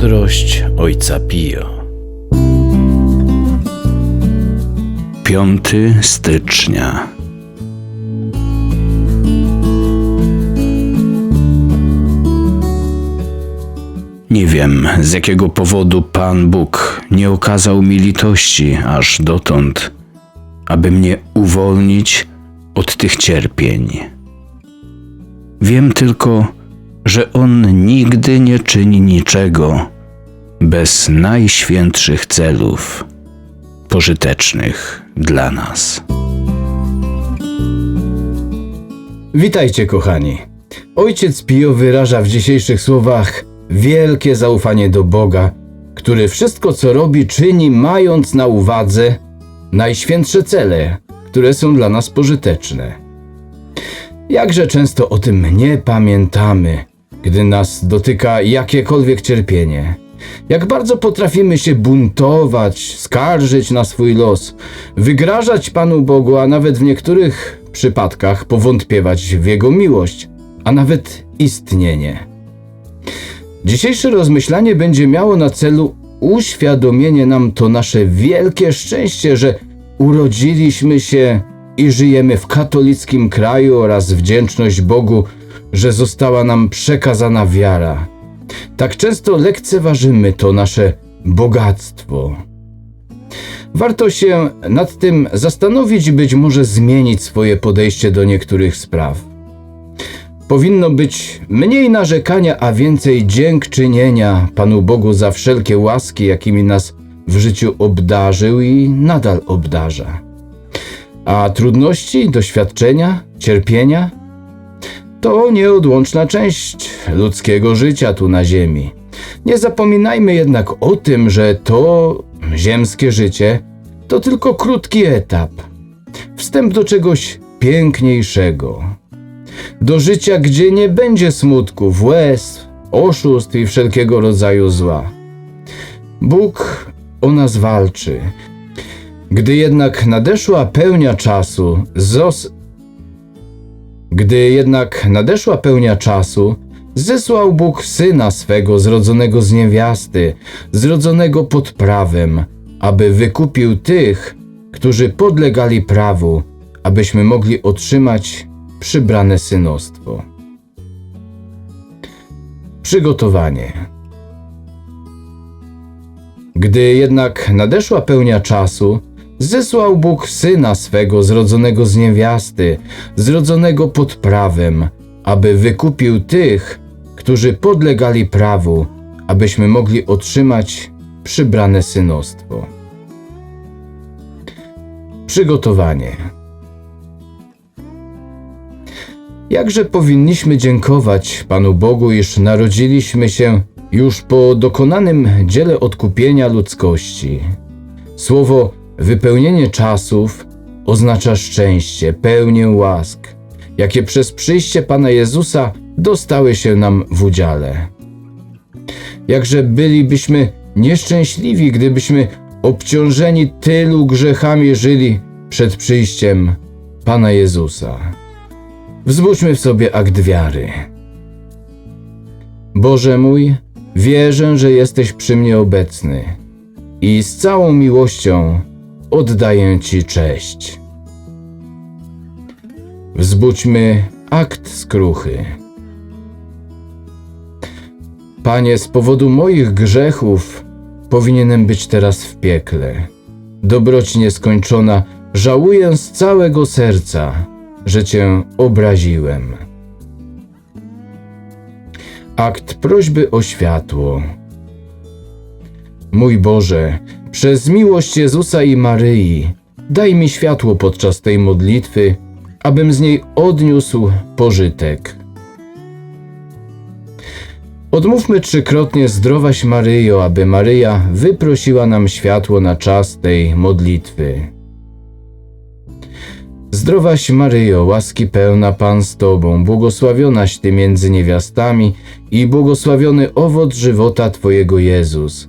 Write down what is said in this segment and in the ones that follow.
Mądrość Ojca Pio. 5 stycznia. Nie wiem, z jakiego powodu Pan Bóg nie okazał mi litości aż dotąd, aby mnie uwolnić od tych cierpień. Wiem tylko, że On nigdy nie czyni niczego bez najświętszych celów, pożytecznych dla nas. Witajcie, kochani. Ojciec Pio wyraża w dzisiejszych słowach wielkie zaufanie do Boga, który wszystko, co robi, czyni, mając na uwadze najświętsze cele, które są dla nas pożyteczne. Jakże często o tym nie pamiętamy, gdy nas dotyka jakiekolwiek cierpienie. Jak bardzo potrafimy się buntować, skarżyć na swój los, wygrażać Panu Bogu, a nawet w niektórych przypadkach powątpiewać w Jego miłość, a nawet istnienie. Dzisiejsze rozmyślanie będzie miało na celu uświadomienie nam to nasze wielkie szczęście, że urodziliśmy się i żyjemy w katolickim kraju oraz wdzięczność Bogu, że została nam przekazana wiara. Tak często lekceważymy to nasze bogactwo. Warto się nad tym zastanowić być może zmienić swoje podejście do niektórych spraw. Powinno być mniej narzekania, a więcej dziękczynienia Panu Bogu za wszelkie łaski, jakimi nas w życiu obdarzył i nadal obdarza. A trudności, doświadczenia, cierpienia to nieodłączna część ludzkiego życia tu na Ziemi. Nie zapominajmy jednak o tym, że to ziemskie życie to tylko krótki etap, wstęp do czegoś piękniejszego do życia, gdzie nie będzie smutków, łez, oszustw i wszelkiego rodzaju zła. Bóg o nas walczy. Gdy jednak nadeszła pełnia czasu, zos... Gdy jednak nadeszła pełnia czasu, zesłał Bóg syna swego zrodzonego z niewiasty, zrodzonego pod prawem, aby wykupił tych, którzy podlegali prawu, abyśmy mogli otrzymać przybrane synostwo. Przygotowanie. Gdy jednak nadeszła pełnia czasu, zesłał Bóg syna swego zrodzonego z niewiasty, zrodzonego pod prawem, aby wykupił tych, którzy podlegali prawu, abyśmy mogli otrzymać przybrane synostwo. Przygotowanie. Jakże powinniśmy dziękować Panu Bogu, iż narodziliśmy się już po dokonanym dziele odkupienia ludzkości. Słowo wypełnienie czasów oznacza szczęście, pełnię łask, jakie przez przyjście Pana Jezusa dostały się nam w udziale. Jakże bylibyśmy nieszczęśliwi, gdybyśmy obciążeni tylu grzechami żyli przed przyjściem Pana Jezusa. Wzbudźmy w sobie akt wiary. Boże mój, wierzę, że jesteś przy mnie obecny i z całą miłością oddaję Ci cześć. Wzbudźmy akt skruchy. Panie, z powodu moich grzechów powinienem być teraz w piekle. Dobroć nieskończona, żałuję z całego serca że Cię obraziłem. Akt prośby o światło. Mój Boże, przez miłość Jezusa i Maryi, daj mi światło podczas tej modlitwy, abym z niej odniósł pożytek. Odmówmy trzykrotnie zdrowaś Maryjo, aby Maryja wyprosiła nam światło na czas tej modlitwy. Zdrowaś Maryjo, łaski pełna Pan z Tobą, błogosławionaś Ty między niewiastami i błogosławiony owoc żywota Twojego Jezus.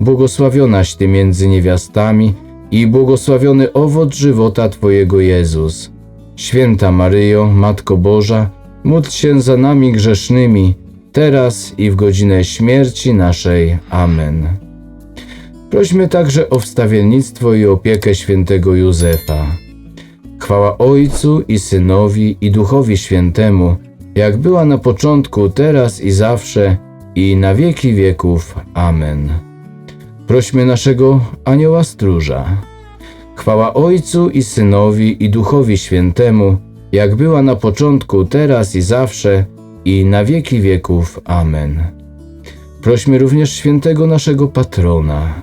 błogosławionaś Ty między niewiastami i błogosławiony owoc żywota Twojego Jezus. Święta Maryjo, Matko Boża, módl się za nami grzesznymi, teraz i w godzinę śmierci naszej. Amen. Prośmy także o wstawiennictwo i opiekę świętego Józefa. Chwała Ojcu i Synowi i Duchowi Świętemu, jak była na początku, teraz i zawsze, i na wieki wieków. Amen. Prośmy naszego anioła stróża. Chwała Ojcu i Synowi i Duchowi Świętemu, jak była na początku, teraz i zawsze, i na wieki wieków. Amen. Prośmy również świętego naszego patrona.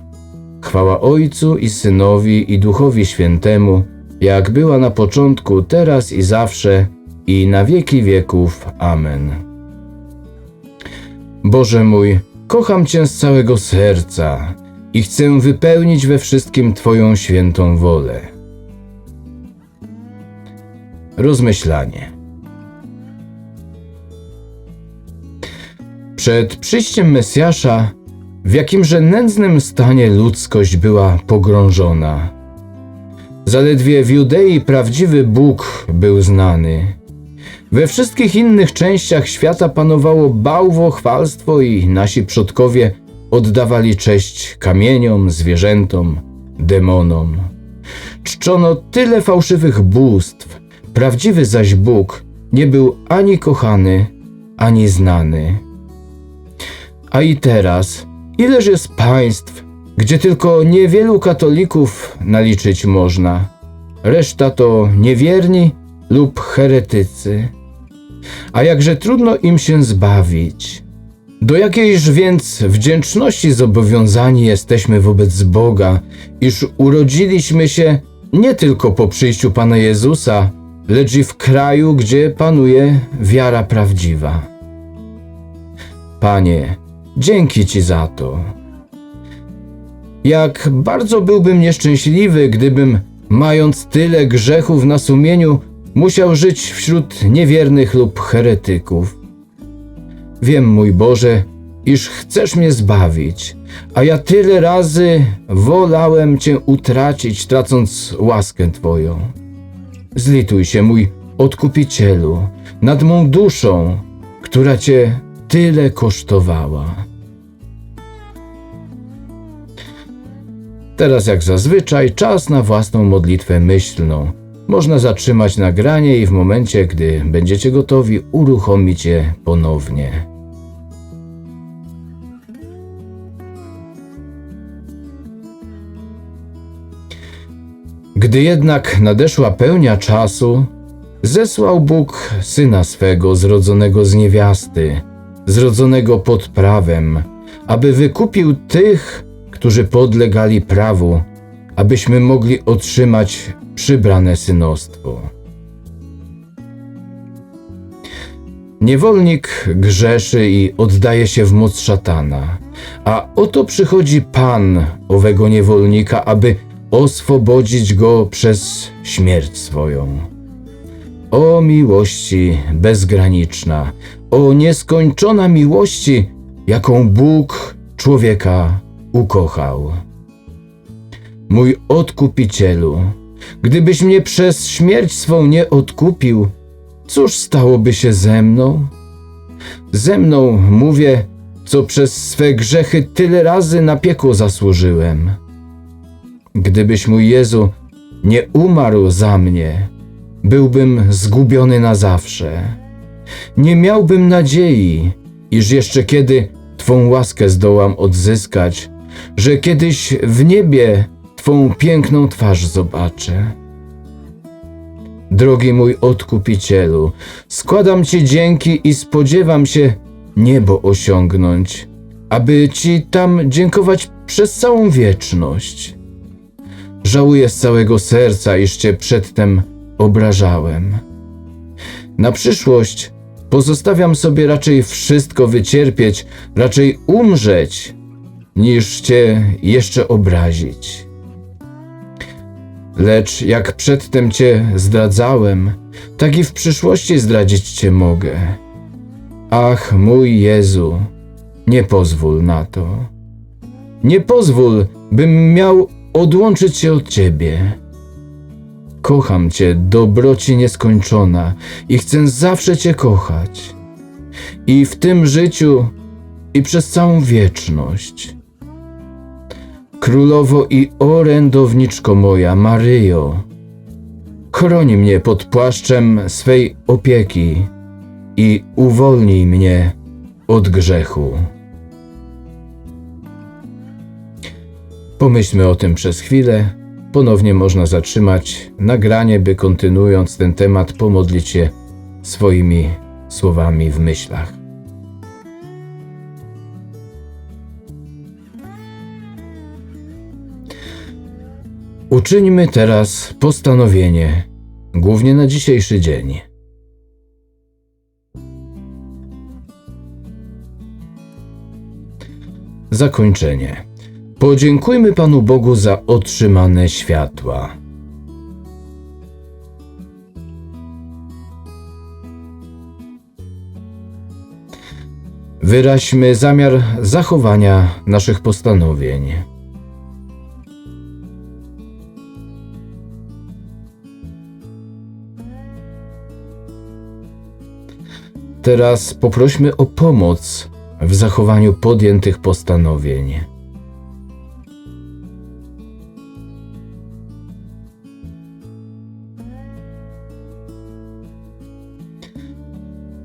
Chwała Ojcu i Synowi i Duchowi Świętemu, jak była na początku, teraz i zawsze, i na wieki wieków. Amen. Boże mój, kocham Cię z całego serca i chcę wypełnić we wszystkim Twoją świętą wolę. Rozmyślanie. Przed przyjściem Mesjasza, w jakimże nędznym stanie ludzkość była pogrążona. Zaledwie w Judei prawdziwy Bóg był znany. We wszystkich innych częściach świata panowało bałwochwalstwo i nasi przodkowie oddawali cześć kamieniom, zwierzętom, demonom. Czczono tyle fałszywych bóstw, prawdziwy zaś Bóg nie był ani kochany, ani znany. A i teraz, ileż jest państw, gdzie tylko niewielu katolików naliczyć można. Reszta to niewierni lub heretycy. A jakże trudno im się zbawić. Do jakiejż więc wdzięczności zobowiązani jesteśmy wobec Boga, iż urodziliśmy się nie tylko po przyjściu Pana Jezusa, lecz i w kraju, gdzie panuje wiara prawdziwa. Panie, dzięki Ci za to. Jak bardzo byłbym nieszczęśliwy, gdybym, mając tyle grzechów na sumieniu, musiał żyć wśród niewiernych lub heretyków. Wiem, mój Boże, iż chcesz mnie zbawić, a ja tyle razy wolałem Cię utracić, tracąc łaskę Twoją. Zlituj się, mój odkupicielu, nad mą duszą, która Cię tyle kosztowała. Teraz, jak zazwyczaj, czas na własną modlitwę myślną. Można zatrzymać nagranie i w momencie, gdy będziecie gotowi, uruchomić je ponownie. Gdy jednak nadeszła pełnia czasu, zesłał Bóg syna swego zrodzonego z niewiasty, zrodzonego pod prawem, aby wykupił tych, którzy podlegali prawu, abyśmy mogli otrzymać przybrane synostwo. Niewolnik grzeszy i oddaje się w moc szatana, a oto przychodzi Pan owego niewolnika, aby oswobodzić go przez śmierć swoją. O miłości bezgraniczna, o nieskończona miłości, jaką Bóg człowieka ukochał. Mój odkupicielu, gdybyś mnie przez śmierć swą nie odkupił, cóż stałoby się ze mną? Ze mną mówię, co przez swe grzechy tyle razy na piekło zasłużyłem. Gdybyś mój Jezu nie umarł za mnie, byłbym zgubiony na zawsze. Nie miałbym nadziei, iż jeszcze kiedy Twą łaskę zdołam odzyskać, że kiedyś w niebie Twą piękną twarz zobaczę. Drogi mój odkupicielu, składam Ci dzięki i spodziewam się niebo osiągnąć, aby Ci tam dziękować przez całą wieczność. Żałuję z całego serca, iż Cię przedtem obrażałem. Na przyszłość Pozostawiam sobie raczej wszystko wycierpieć, raczej umrzeć, niż cię jeszcze obrazić. Lecz jak przedtem cię zdradzałem, tak i w przyszłości zdradzić cię mogę. Ach, mój Jezu, nie pozwól na to. Nie pozwól, bym miał odłączyć się od ciebie. Kocham cię, dobroci nieskończona, i chcę zawsze cię kochać. I w tym życiu, i przez całą wieczność. Królowo i orędowniczko moja, Maryjo, chroni mnie pod płaszczem swej opieki i uwolnij mnie od grzechu. Pomyślmy o tym przez chwilę. Ponownie można zatrzymać nagranie, by kontynuując ten temat pomodlić się swoimi słowami w myślach. Uczyńmy teraz postanowienie, głównie na dzisiejszy dzień. Zakończenie. Podziękujmy Panu Bogu za otrzymane światła. Wyraźmy zamiar zachowania naszych postanowień. Teraz poprośmy o pomoc w zachowaniu podjętych postanowień.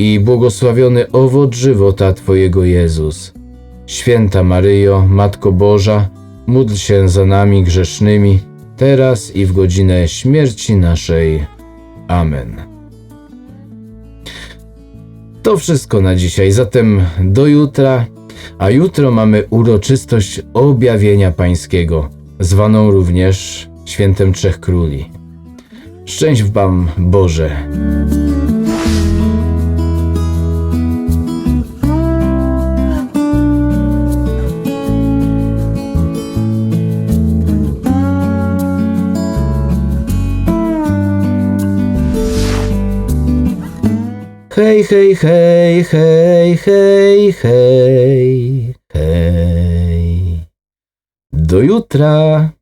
i błogosławiony owoc żywota Twojego Jezus. Święta Maryjo, Matko Boża, módl się za nami grzesznymi, teraz i w godzinę śmierci naszej. Amen. To wszystko na dzisiaj, zatem do jutra, a jutro mamy uroczystość objawienia Pańskiego, zwaną również Świętem Trzech Króli. Szczęść Wam Boże! Hej, hej, hej, hej, hej, hej, hej. Do jutra.